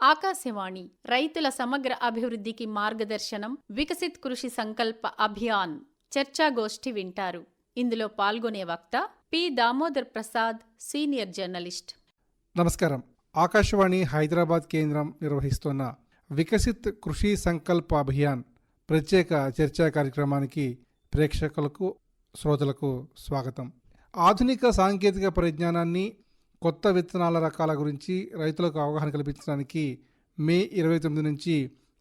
ఆకాశవాణి రైతుల సమగ్ర అభివృద్ధికి మార్గదర్శనం వికసిత్ కృషి సంకల్ప అభియాన్ చర్చాగోష్ఠి వింటారు. ఇందులో పాల్గొనే వక్త P. Damodar Prasad senior journalist. నమస్కారం. ఆకాశవాణి హైదరాబాద్ కేంద్రం నిర్వహిస్తున్న వికసిత్ కృషి సంకల్ప అభియాన్ ప్రత్యేక చర్చా కార్యక్రమానికి ప్రేక్షకులకు శ్రోతలకు స్వాగతం. ఆధునిక సాంకేతిక పరిజ్ఞానాన్ని కొత్త విత్తనాల రకాల గురించి రైతులకు అవగాహన కల్పించడానికి మే ఇరవై తొమ్మిది నుంచి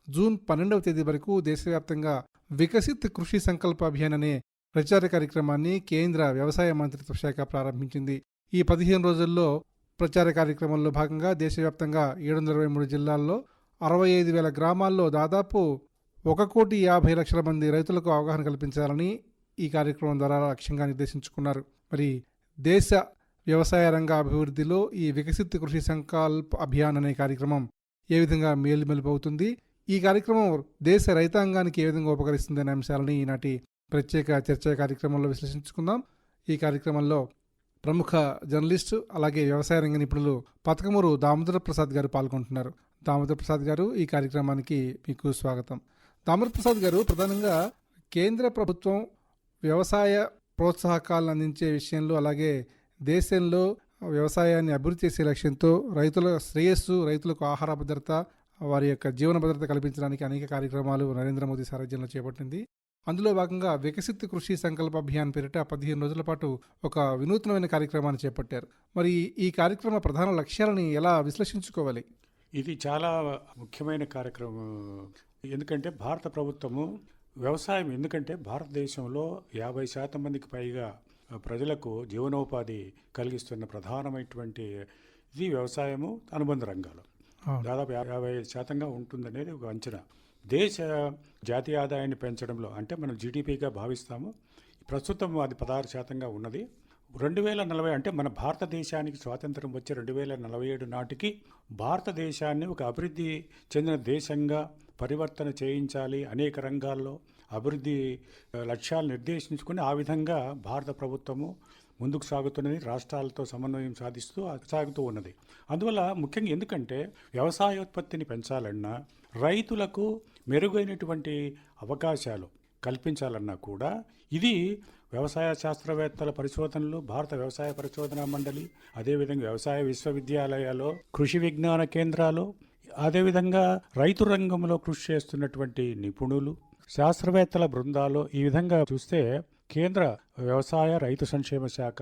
జూన్ పన్నెండవ తేదీ వరకు దేశవ్యాప్తంగా వికసిత్ కృషి సంకల్ప అభియాన్ అనే ప్రచార కార్యక్రమాన్ని కేంద్ర వ్యవసాయ మంత్రిత్వ శాఖ ప్రారంభించింది. ఈ పదిహేను రోజుల్లో ప్రచార కార్యక్రమంలో భాగంగా దేశవ్యాప్తంగా ఏడు వందల ఇరవై మూడు జిల్లాల్లో అరవై ఐదు వేల గ్రామాల్లో దాదాపు ఒక కోటి యాభై లక్షల మంది రైతులకు అవగాహన కల్పించాలని ఈ కార్యక్రమం ద్వారా లక్ష్యంగా నిర్దేశించుకున్నారు. మరి దేశ వ్యవసాయ రంగ అభివృద్ధిలో ఈ వికసిత్ కృషి సంకల్ప్ అభియాన్ అనే కార్యక్రమం ఏ విధంగా మేలుమెలుపవుతుంది? ఈ కార్యక్రమం దేశ రైతాంగానికి ఏ విధంగా ఉపకరిస్తుంది అనే అంశాలని ఈనాటి ప్రత్యేక చర్చా కార్యక్రమంలో విశ్లేషించుకుందాం. ఈ కార్యక్రమంలో ప్రముఖ జర్నలిస్టు అలాగే వ్యవసాయ రంగ నిపుణులు పథకమురు దామోదర ప్రసాద్ గారు పాల్గొంటున్నారు. దామోదర ప్రసాద్ గారు ఈ కార్యక్రమానికి మీకు స్వాగతం. దామోదర ప్రసాద్ గారు ప్రధానంగా కేంద్ర ప్రభుత్వం వ్యవసాయ ప్రోత్సాహకాలను అందించే విషయంలో అలాగే దేశంలో వ్యవసాయాన్ని అభివృద్ధి చేసే లక్ష్యంతో రైతుల శ్రేయస్సు రైతులకు ఆహార భద్రత వారి యొక్క జీవన భద్రత కల్పించడానికి అనేక కార్యక్రమాలు నరేంద్ర మోదీ సారథ్యంలో చేపట్టింది. అందులో భాగంగా వికసిత్ కృషి సంకల్ప అభియాన్ పేరిట పదిహేను రోజుల పాటు ఒక వినూత్నమైన కార్యక్రమాన్ని చేపట్టారు. మరి ఈ కార్యక్రమ ప్రధాన లక్ష్యాలని ఎలా విశ్లేషించుకోవాలి? ఇది చాలా ముఖ్యమైన కార్యక్రమం. ఎందుకంటే భారత ప్రభుత్వము వ్యవసాయం ఎందుకంటే భారతదేశంలో యాభై శాతం మందికి పైగా ప్రజలకు జీవనోపాధి కలిగిస్తున్న ప్రధానమైనటువంటి ఇది వ్యవసాయము అనుబంధ రంగాలు. దాదాపు యాభై శాతంగా ఉంటుందనేది ఒక అంచనా. దేశ జాతీయ ఆదాయాన్ని పెంచడంలో అంటే మనం జీడిపిగా భావిస్తాము ప్రస్తుతం అది పదహారు శాతంగా ఉన్నది. రెండు వేల నలభై అంటే మన భారతదేశానికి స్వాతంత్రం వచ్చే రెండు వేల నలభై ఏడు నాటికి భారతదేశాన్ని ఒక అభివృద్ధి చెందిన దేశంగా పరివర్తన చేయించాలి అనేక రంగాల్లో. అభివృద్ధి లక్ష్యాలు నిర్దేశించుకుని ఆ విధంగా భారత ప్రభుత్వము ముందుకు సాగుతున్నది రాష్ట్రాలతో సమన్వయం సాధిస్తూ సాగుతూ ఉన్నది. అందువల్ల ముఖ్యంగా ఎందుకంటే వ్యవసాయోత్పత్తిని పెంచాలన్నా రైతులకు మెరుగైనటువంటి అవకాశాలు కల్పించాలన్నా కూడా ఇది వ్యవసాయ శాస్త్రవేత్తల పరిశోధనలు భారత వ్యవసాయ పరిశోధనా మండలి అదేవిధంగా వ్యవసాయ విశ్వవిద్యాలయాలు కృషి విజ్ఞాన కేంద్రాలు అదేవిధంగా రైతు రంగంలో కృషి చేస్తున్నటువంటి నిపుణులు శాస్త్రవేత్తల బృందాలు ఈ విధంగా చూస్తే కేంద్ర వ్యవసాయ రైతు సంక్షేమ శాఖ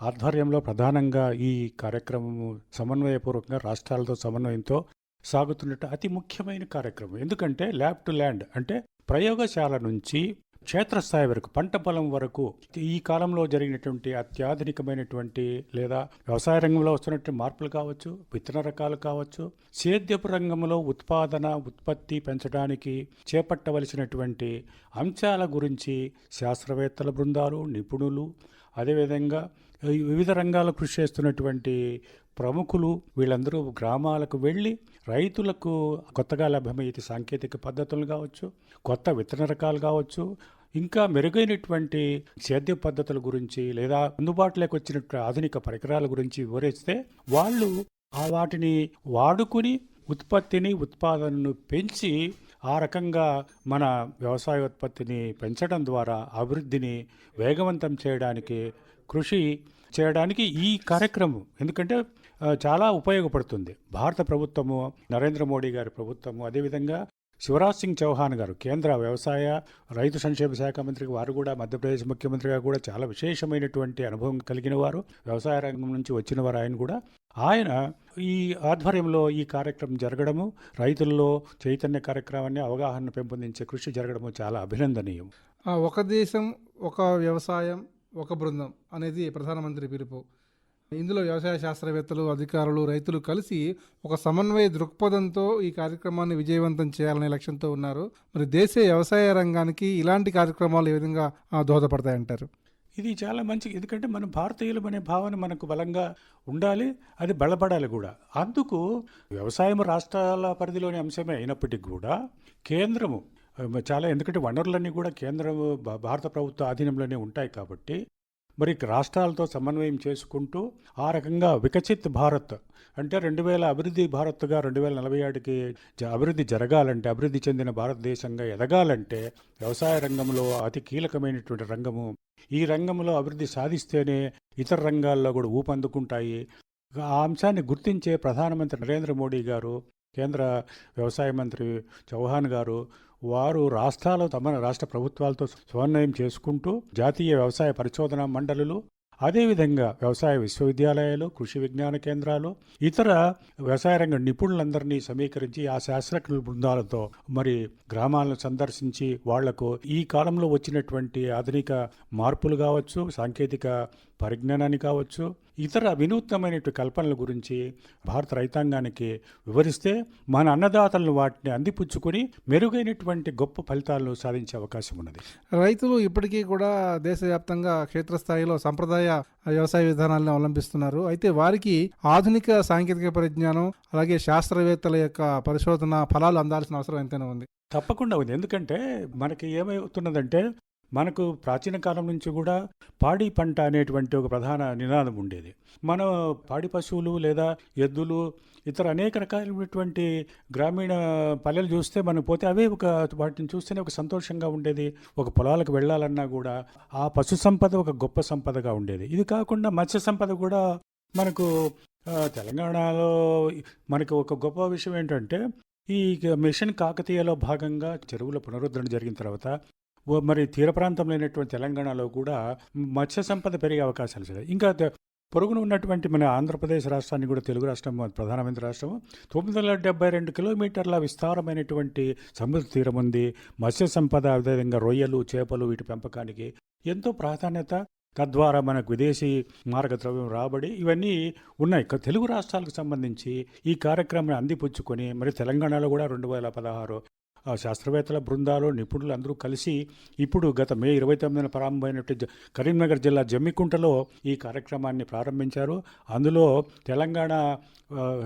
ఆధ్వర్యంలో ప్రధానంగా ఈ కార్యక్రమము సమన్వయపూర్వకంగా రాష్ట్రాలతో సమన్వయంతో సాగుతున్నట్టు అతి ముఖ్యమైన కార్యక్రమం. ఎందుకంటే ల్యాబ్ టు ల్యాండ్ అంటే ప్రయోగశాల నుంచి క్షేత్రస్థాయి వరకు పంట పొలం వరకు ఈ కాలంలో జరిగినటువంటి అత్యాధునికమైనటువంటి లేదా వ్యవసాయ రంగంలో వస్తున్నటువంటి మార్పులు కావచ్చు విత్తన రకాలు కావచ్చు సేద్యపు రంగంలో ఉత్పాదన ఉత్పత్తి పెంచడానికి చేపట్టవలసినటువంటి అంశాల గురించి శాస్త్రవేత్తల బృందాలు నిపుణులు అదేవిధంగా వివిధ రంగాల్లో కృషి చేస్తున్నటువంటి ప్రముఖులు వీళ్ళందరూ గ్రామాలకు వెళ్ళి రైతులకు కొత్తగా లభ్యమయ్యే సాంకేతిక పద్ధతులు కావచ్చు కొత్త విత్తన రకాలు కావచ్చు ఇంకా మెరుగైనటువంటి సేద్య పద్ధతుల గురించి లేదా అందుబాటులోకి వచ్చిన ఆధునిక పరికరాల గురించి వివరిస్తే వాళ్ళు ఆ వాటిని వాడుకుని ఉత్పత్తిని ఉత్పాదనను పెంచి ఆ రకంగా మన వ్యవసాయోత్పత్తిని పెంచడం ద్వారా అభివృద్ధిని వేగవంతం చేయడానికి కృషి చేయడానికి ఈ కార్యక్రమం ఎందుకంటే చాలా ఉపయోగపడుతుంది. భారత ప్రభుత్వము నరేంద్ర మోడీ గారి ప్రభుత్వము అదేవిధంగా శివరాజ్ సింగ్ చౌహాన్ గారు కేంద్ర వ్యవసాయ రైతు సంక్షేమ శాఖ మంత్రి వారు కూడా మధ్యప్రదేశ్ ముఖ్యమంత్రిగా కూడా చాలా విశేషమైనటువంటి అనుభవం కలిగిన వారు. వ్యవసాయ రంగం నుంచి వచ్చిన వారు ఆయన కూడా. ఆయన ఈ ఆధ్వర్యంలో ఈ కార్యక్రమం జరగడము రైతుల్లో చైతన్య కార్యక్రమాన్ని అవగాహన పెంపొందించే కృషి జరగడము చాలా అభినందనీయం. ఒక దేశం ఒక వ్యవసాయం ఒక బృందం అనేది ప్రధానమంత్రి పిలుపు. ఇందులో వ్యవసాయ శాస్త్రవేత్తలు అధికారులు రైతులు కలిసి ఒక సమన్వయ దృక్పథంతో ఈ కార్యక్రమాన్ని విజయవంతం చేయాలనే లక్ష్యంతో ఉన్నారు. మరి దేశ వ్యవసాయ రంగానికి ఇలాంటి కార్యక్రమాలు ఏ విధంగా దోహదపడతాయంటారు? ఇది చాలా మంచి ఎందుకంటే మన భారతీయులం అనే భావన మనకు బలంగా ఉండాలి అది బలపడాలి కూడా. అందుకు వ్యవసాయం రాష్ట్రాల పరిధిలోని అంశమే అయినప్పటికీ కూడా కేంద్రము చాలా ఎందుకంటే వనరులన్నీ కూడా కేంద్ర భా- భారత ప్రభుత్వ ఆధీనంలోనే ఉంటాయి కాబట్టి మరి రాష్ట్రాలతో సమన్వయం చేసుకుంటూ ఆ రకంగా వికసిత్ భారత్ అంటే రెండు వేల అభివృద్ధి భారత్గా రెండు వేల నలభై ఏడుకి జ- అభివృద్ధి జరగాలంటే అభివృద్ధి చెందిన భారతదేశంగా ఎదగాలంటే వ్యవసాయ రంగంలో అతి కీలకమైనటువంటి రంగము. ఈ రంగంలో అభివృద్ధి సాధిస్తేనే ఇతర రంగాల్లో కూడా ఊపందుకుంటాయి. ఆ అంశాన్ని గుర్తించే ప్రధానమంత్రి నరేంద్ర మోడీ గారు కేంద్ర వ్యవసాయ మంత్రి చౌహాన్ గారు వారు రాష్ట్రాలు తమ రాష్ట్ర ప్రభుత్వాలతో సమన్వయం చేసుకుంటూ జాతీయ వ్యవసాయ పరిశోధన మండలులు అదేవిధంగా వ్యవసాయ విశ్వవిద్యాలయాలు కృషి విజ్ఞాన కేంద్రాలు ఇతర వ్యవసాయ రంగ నిపుణులందరినీ సమీకరించి ఆ శాస్త్రజ్ఞుల బృందాలతో మరి గ్రామాలను సందర్శించి వాళ్ళకు ఈ కాలంలో వచ్చినటువంటి ఆధునిక మార్పులు కావచ్చు సాంకేతిక పరిజ్ఞానాన్ని కావచ్చు ఇతర వినూత్నమైనటువంటి కల్పనల గురించి భారత రైతాంగానికి వివరిస్తే మన అన్నదాతలను వాటిని అందిపుచ్చుకొని మెరుగైనటువంటి గొప్ప ఫలితాలను సాధించే అవకాశం ఉన్నది. రైతులు ఇప్పటికీ కూడా దేశవ్యాప్తంగా క్షేత్రస్థాయిలో సంప్రదాయ వ్యవసాయ విధానాలను అవలంబిస్తున్నారు. అయితే వారికి ఆధునిక సాంకేతిక పరిజ్ఞానం అలాగే శాస్త్రవేత్తల యొక్క పరిశోధన ఫలాలు అందాల్సిన అవసరం ఎంతైనా ఉంది. తప్పకుండా ఉంది. ఎందుకంటే మనకి ఏమవుతున్నదంటే మనకు ప్రాచీన కాలం నుంచి కూడా పాడి పంట అనేటువంటి ఒక ప్రధాన నినాదం ఉండేది. మన పాడి పశువులు లేదా ఎద్దులు ఇతర అనేక రకాలైనటువంటి గ్రామీణ పల్లెలు చూస్తే మనం పోతే అవే ఒక వాటిని చూస్తేనే ఒక సంతోషంగా ఉండేది. ఒక పొలాలకు వెళ్ళాలన్నా కూడా ఆ పశు సంపద ఒక గొప్ప సంపదగా ఉండేది. ఇది కాకుండా మత్స్య సంపద కూడా మనకు తెలంగాణలో మనకు ఒక గొప్ప విషయం ఏంటంటే ఈ మిషన్ కాకతీయలో భాగంగా చెరువుల పునరుద్ధరణ జరిగిన తర్వాత మరి తీర ప్రాంతంలోనటువంటి తెలంగాణలో కూడా మత్స్య సంపద పెరిగే అవకాశాలు సరే. ఇంకా పొరుగున ఉన్నటువంటి మన ఆంధ్రప్రదేశ్ రాష్ట్రాన్ని కూడా తెలుగు రాష్ట్రం ప్రధానమంత్రి రాష్ట్రం తొమ్మిది వందల డెబ్బై రెండు కిలోమీటర్ల విస్తారమైనటువంటి సముద్ర తీరం ఉంది. మత్స్య సంపద అదేవిధంగా రొయ్యలు చేపలు వీటి పెంపకానికి ఎంతో ప్రాధాన్యత. తద్వారా మనకు విదేశీ మార్గద్రవ్యం రాబడి ఇవన్నీ ఉన్నాయి. తెలుగు రాష్ట్రాలకు సంబంధించి ఈ కార్యక్రమాన్ని అందిపుచ్చుకొని మరి తెలంగాణలో కూడా రెండు వేల పదహారు శాస్త్రవేత్తల బృందాలు నిపుణులు అందరూ కలిసి ఇప్పుడు గత మే ఇరవై తొమ్మిదిన ప్రారంభమైనట్టు కరీంనగర్ జిల్లా జమ్మికుంటలో ఈ కార్యక్రమాన్ని ప్రారంభించారు. అందులో తెలంగాణ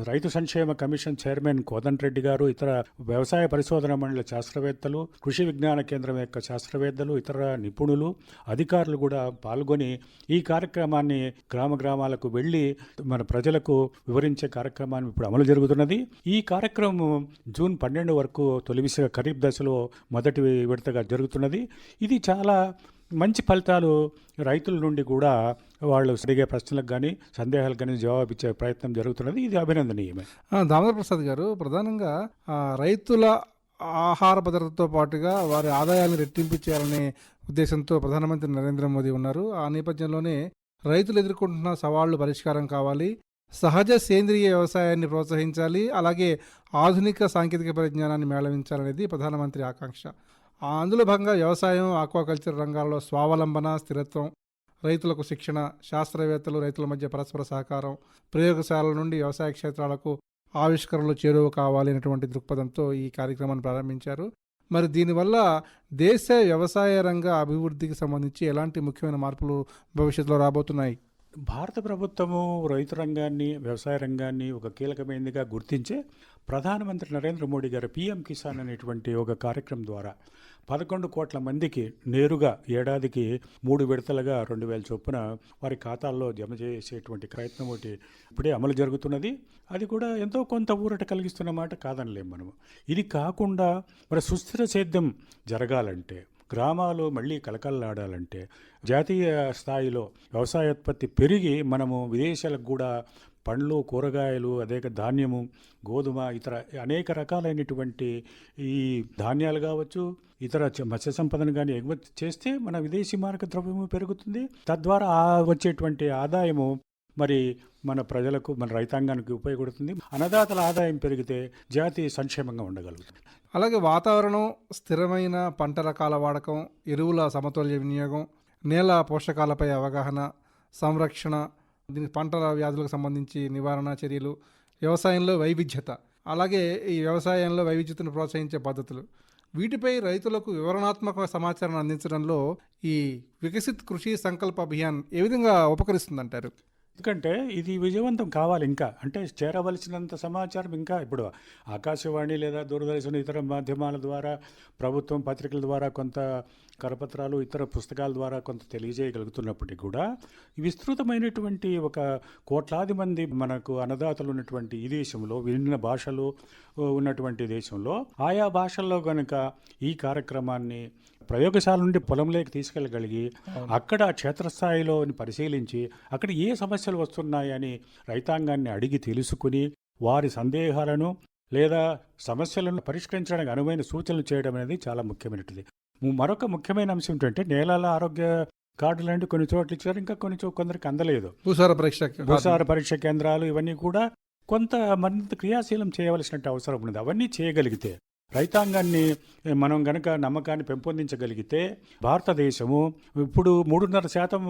రైతు సంక్షేమ కమిషన్ చైర్మన్ కోదండరెడ్డి గారు ఇతర వ్యవసాయ పరిశోధన మండలి శాస్త్రవేత్తలు కృషి విజ్ఞాన కేంద్రం యొక్క శాస్త్రవేత్తలు ఇతర నిపుణులు అధికారులు కూడా పాల్గొని ఈ కార్యక్రమాన్ని గ్రామ గ్రామాలకు వెళ్ళి మన ప్రజలకు వివరించే కార్యక్రమాన్ని ఇప్పుడు అమలు జరుగుతున్నది. ఈ కార్యక్రమం జూన్ పన్నెండు వరకు తొలి విస ఖరీఫ్ దశలో మొదటి విడతగా జరుగుతున్నది. ఇది చాలా మంచి ఫలితాలు రైతుల నుండి కూడా వాళ్ళు అడిగే ప్రశ్నలకు కానీ సందేహాలకు కానీ జవాబిచ్చే ప్రయత్నం జరుగుతున్నది. ఇది అభినందనీయమే. దామోదర్ ప్రసాద్ గారు ప్రధానంగా రైతుల ఆహార భద్రతతో పాటుగా వారి ఆదాయాన్ని రెట్టింపు చేయాలనే ఉద్దేశంతో ప్రధానమంత్రి నరేంద్ర మోదీ ఉన్నారు. ఆ నేపథ్యంలోనే రైతులు ఎదుర్కొంటున్న సవాళ్ళు పరిష్కారం కావాలి. సహజ సేంద్రియ వ్యవసాయాన్ని ప్రోత్సహించాలి అలాగే ఆధునిక సాంకేతిక పరిజ్ఞానాన్ని మేళవించాలనేది ప్రధానమంత్రి ఆకాంక్ష. అందులో భాగంగా వ్యవసాయం ఆక్వాకల్చర్ రంగాల్లో స్వావలంబన స్థిరత్వం రైతులకు శిక్షణ శాస్త్రవేత్తలు రైతుల మధ్య పరస్పర సహకారం ప్రయోగశాలల నుండి వ్యవసాయ క్షేత్రాలకు ఆవిష్కరణలు చేరువ కావాలి అనేటువంటి దృక్పథంతో ఈ కార్యక్రమాన్ని ప్రారంభించారు. మరి దీనివల్ల దేశ వ్యవసాయ రంగ అభివృద్ధికి సంబంధించి ఎలాంటి ముఖ్యమైన మార్పులు భవిష్యత్తులో రాబోతున్నాయి? భారత ప్రభుత్వము రైతు రంగాన్ని వ్యవసాయ రంగాన్ని ఒక కీలకమైనదిగా గుర్తించే ప్రధానమంత్రి నరేంద్ర మోడీ గారు పిఎం కిసాన్ అనేటువంటి ఒక కార్యక్రమం ద్వారా పదకొండు కోట్ల మందికి నేరుగా ఏడాదికి మూడు విడతలుగా రెండు వేల చొప్పున వారి ఖాతాల్లో జమ చేసేటువంటి ప్రయత్నం ఒకటి ఇప్పుడే అమలు జరుగుతున్నది. అది కూడా ఎంతో కొంత ఊరట కలిగిస్తున్న మాట కాదనలేము మనము. ఇది కాకుండా మరి సుస్థిర సేద్యం జరగాలంటే గ్రామాలు మళ్ళీ కలకల్లాడాలంటే జాతీయ స్థాయిలో వ్యవసాయోత్పత్తి పెరిగి మనము విదేశాలకు కూడా పండ్లు కూరగాయలు అదే ధాన్యము గోధుమ ఇతర అనేక రకాలైనటువంటి ఈ ధాన్యాలు కావచ్చు ఇతర మత్స్య సంపదను కానీ ఎగుమతి చేస్తే మన విదేశీ మార్క ద్రవ్యము పెరుగుతుంది. తద్వారా ఆ వచ్చేటువంటి ఆదాయము మరి మన ప్రజలకు మన రైతాంగానికి ఉపయోగపడుతుంది. అన్నదాతల ఆదాయం పెరిగితే జాతి సంక్షేమంగా ఉండగలుగుతుంది అలాగే వాతావరణం స్థిరమైన పంట రకాల వాడకం ఎరువుల సమతుల్య వినియోగం నేల పోషకాలపై అవగాహన సంరక్షణ దీని పంటల వ్యాధులకు సంబంధించి నివారణ చర్యలు వ్యవసాయంలో వైవిధ్యత అలాగే ఈ వ్యవసాయంలో వైవిధ్యతను ప్రోత్సహించే పద్ధతులు. వీటిపై రైతులకు వివరణాత్మక సమాచారాన్ని అందించడంలో ఈ వికసిత్ కృషి సంకల్ప అభియాన్ ఏ విధంగా ఉపకరిస్తుందంటారు? ఎందుకంటే ఇది విజయవంతం కావాలి ఇంకా. అంటే చేరవలసినంత సమాచారం ఇంకా ఇప్పుడు ఆకాశవాణి లేదా దూరదర్శన్ ఇతర మాధ్యమాల ద్వారా ప్రభుత్వం పత్రికల ద్వారా కొంత కరపత్రాలు ఇతర పుస్తకాల ద్వారా కొంత తెలియజేయగలుగుతున్నప్పటికీ కూడా విస్తృతమైనటువంటి ఒక కోట్లాది మంది మనకు అన్నదాతలు ఉన్నటువంటి ఈ దేశంలో విభిన్న భాషలు ఉన్నటువంటి దేశంలో ఆయా భాషల్లో కనుక ఈ కార్యక్రమాన్ని ప్రయోగశాల నుండి పొలంలోకి తీసుకెళ్ళగలిగి అక్కడ క్షేత్రస్థాయిలో పరిశీలించి అక్కడ ఏ సమస్యలు వస్తున్నాయని రైతాంగాన్ని అడిగి తెలుసుకుని వారి సందేహాలను లేదా సమస్యలను పరిష్కరించడానికి అనువైన సూచనలు చేయడం అనేది చాలా ముఖ్యమైనది మరొక ముఖ్యమైన అంశం ఏంటంటే నేలల ఆరోగ్య కార్డులు అంటే కొన్ని చోట్ల ఇచ్చారు. ఇంకా కొన్ని చో కొందరికి అందలేదు. భూసార పరీక్ష భూసార పరీక్ష కేంద్రాలు ఇవన్నీ కూడా కొంత మరింత క్రియాశీలం చేయవలసిన అవసరం ఉన్నది. అవన్నీ చేయగలిగితే రైతాంగాన్ని మనం గనక నమ్మకాన్ని పెంపొందించగలిగితే భారతదేశము ఇప్పుడు మూడున్నర శాతం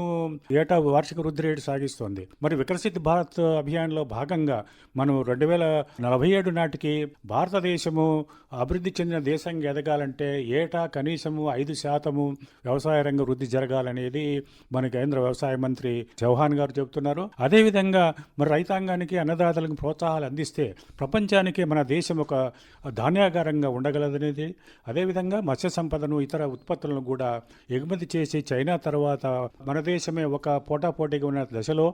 ఏటా వార్షిక వృద్ధి రేటు సాగిస్తోంది. మరి వికసిత్ భారత్ అభియాన్లో భాగంగా మనం రెండు వేల నలభై ఏడు నాటికి భారతదేశము అభివృద్ధి చెందిన దేశంగా ఎదగాలంటే ఏటా కనీసము ఐదు శాతము వ్యవసాయ రంగ వృద్ధి జరగాలనేది మన కేంద్ర వ్యవసాయ మంత్రి చౌహాన్ గారు చెబుతున్నారు. అదేవిధంగా మరి రైతాంగానికి అన్నదాతలకు ప్రోత్సాహాలు అందిస్తే ప్రపంచానికి మన దేశం ఒక ధాన్యాగారంగా ఉండగలదనేది. అదేవిధంగా మత్స్య సంపదను ఇతర ఉత్పత్తులను కూడా ఎగుమతి చేసి చైనా తర్వాత మన దేశమే ఒక పోటాపోటీగా ఉన్న దశలో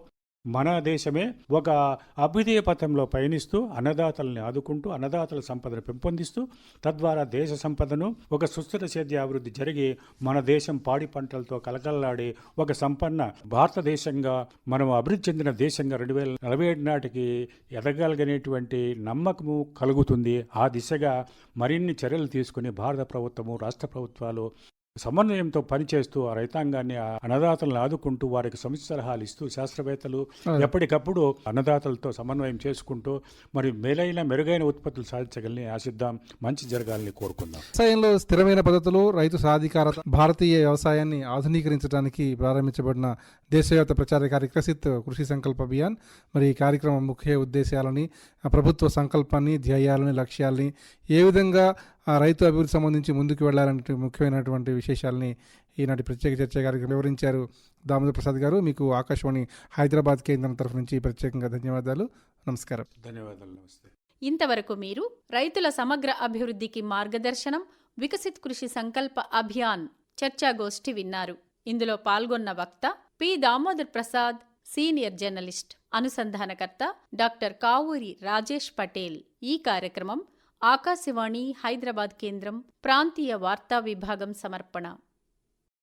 మన దేశమే ఒక అభ్యుదయ పథంలో పయనిస్తూ అన్నదాతల్ని ఆదుకుంటూ అన్నదాతల సంపదను పెంపొందిస్తూ తద్వారా దేశ సంపదను ఒక సుస్థిర సేద్య అభివృద్ధి జరిగి మన దేశం పాడి పంటలతో కలకల్లాడి ఒక సంపన్న భారతదేశంగా మనం అభివృద్ధి చెందిన దేశంగా రెండు వేల నలభై ఏడు నాటికి ఎదగలిగినటువంటి నమ్మకము కలుగుతుంది. ఆ దిశగా మరిన్ని చర్యలు తీసుకుని భారత ప్రభుత్వము రాష్ట్ర ప్రభుత్వాలు సమన్వయంతో పనిచేస్తూ ఆ రైతాంగాన్ని అన్నదాతలను ఆదుకుంటూ వారికి సమితి సలహాలు ఇస్తూ శాస్త్రవేత్తలు ఎప్పటికప్పుడు అన్నదాతలతో సమన్వయం చేసుకుంటూ మరి మేలైన మెరుగైన ఉత్పత్తులు సాధించగలని ఆశిద్దాం. మంచి జరగాలని కోరుకుందాం. వ్యవసాయంలో స్థిరమైన పద్ధతులు రైతు సాధికారత భారతీయ వ్యవసాయాన్ని ఆధునీకరించడానికి ప్రారంభించబడిన దేశవ్యాప్త ప్రచార కార్యక్రమం వికసిత్ కృషి సంకల్ప అభియాన్. మరి ఈ కార్యక్రమం ముఖ్య ఉద్దేశాలని ప్రభుత్వ సంకల్పాన్ని ధ్యేయాలని లక్ష్యాలని ఏ విధంగా రైతు అభివృద్ధి సంబంధించి ముందుకు వెళ్ళాలంటే ముఖ్యమైనటువంటి విశేషాలని ఈనాటి ప్రత్యేక చర్చ కార్యక్రమం వివరించారు దామోదర్ ప్రసాద్ గారు. మీకు ఆకాశవాణి హైదరాబాద్ కేంద్రం తరఫు నుంచి ప్రత్యేకంగా ధన్యవాదాలు. నమస్కారం. ధన్యవాదాలు నమస్తే. ఇంతవరకు మీరు రైతుల సమగ్ర అభివృద్ధికి మార్గదర్శనం వికసిత్ కృషి సంకల్ప అభియాన్ చర్చాగోష్ఠి విన్నారు. ఇందులో పాల్గొన్న వక్త P. Damodar Prasad senior journalist అనుసంధానకర్త doctor Kavuri Rajesh Patel. ఈ కార్యక్రమం ఆకాశవాణి హైదరాబాద్ కేంద్రం ప్రాంతీయ వార్తా విభాగం సమర్పణ.